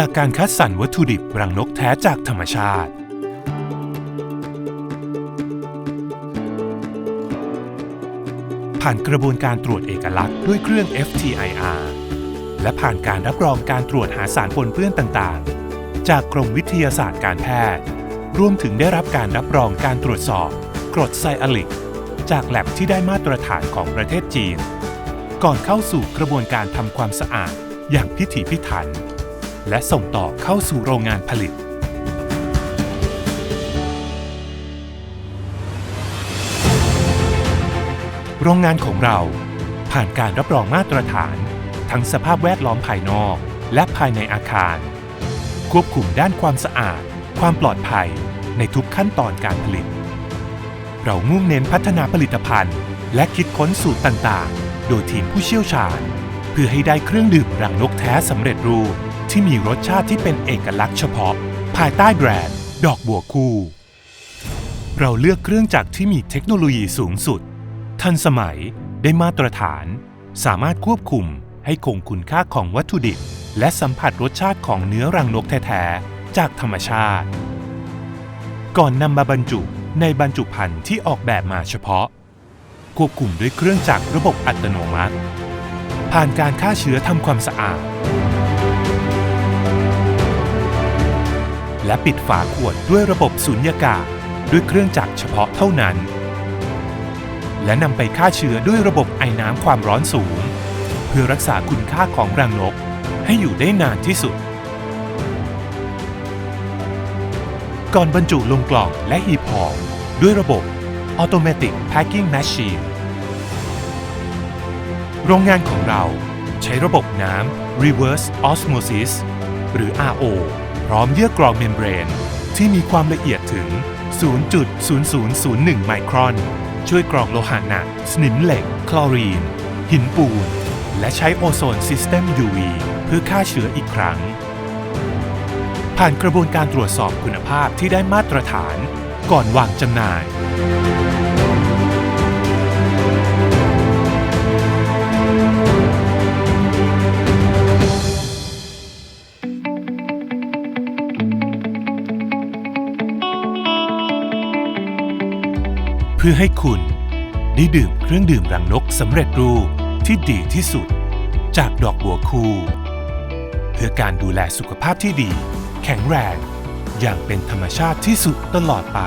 จากการคัดสรรวัตถุดิบรังนกแท้จากธรรมชาติ ผ่านกระบวนการตรวจเอกลักษณ์ด้วยเครื่อง FTIR และผ่านการรับรองการตรวจหาสารปนเปื้อนต่างๆ จากกรมวิทยาศาสตร์การแพทย์ รวมถึงได้รับการรับรองการตรวจสอบกรดไซอาลิก จากแลบที่ได้มาตรฐานของประเทศจีน ก่อนเข้าสู่กระบวนการทำความสะอาดอย่างพิถีพิถัน และส่งต่อเข้าสู่โรงงานผลิต โรงงานของเราผ่านการรับรองมาตรฐาน ทั้งสภาพแวดล้อมภายนอก และภายในอาคาร ควบคุมด้านความสะอาด ความปลอดภัยในทุกขั้นตอนการผลิต เรามุ่งเน้นพัฒนาผลิตภัณฑ์ และคิดค้นสูตรต่างๆ โดยทีมผู้เชี่ยวชาญ เพื่อให้ได้เครื่องดื่มรังนกแท้สำเร็จรูป ที่มีรสชาติที่เป็นเอกลักษณ์เฉพาะ ภายใต้แบรนด์ ดอกบัวคู่ เราเลือกเครื่องจักรที่มีเทคโนโลยีสูงสุด ทันสมัยได้มาตรฐาน สามารถควบคุมให้คงคุณค่าของวัตถุดิบ และสัมผัสรสชาติของเนื้อรังนกแท้ๆจากธรรมชาติ ก่อนนำมาบรรจุในบรรจุภัณฑ์ที่ออกแบบมาเฉพาะ ควบคุมด้วยเครื่องจักรระบบอัตโนมัติ ผ่านการฆ่าเชื้อทำความสะอาด และปิดฝาขวดด้วยระบบสุญญากาศด้วยเครื่องจักรเฉพาะเท่านั้น และนำไปฆ่าเชื้อด้วยระบบไอน้ำความร้อนสูง เพื่อรักษาคุณค่าของรังนกให้อยู่ได้นานที่สุด ก่อนบรรจุลงกล่องและหีบห่อด้วยระบบ Automatic Packing Machine โรงงานของเราใช้ระบบน้ำ Reverse Osmosis หรือ RO พร้อมเยื่อกรองเมมเบรน ที่มีความละเอียดถึง 0.0001 ไมครอน ช่วยกรองโลหะหนัก สนิมเหล็ก คลอรีน หินปูน และใช้โอโซนซิสเต็ม UV เพื่อฆ่าเชื้ออีกครั้ง ผ่านกระบวนการตรวจสอบคุณภาพที่ได้มาตรฐาน ก่อนวางจำหน่าย เพื่อให้คุณได้ดื่มเครื่องดื่มรังนกสำเร็จรูปที่ดีที่สุด จากดอกบัวคู่ เพื่อการดูแลสุขภาพที่ดี แข็งแรง อย่างเป็นธรรมชาติที่สุดตลอดไป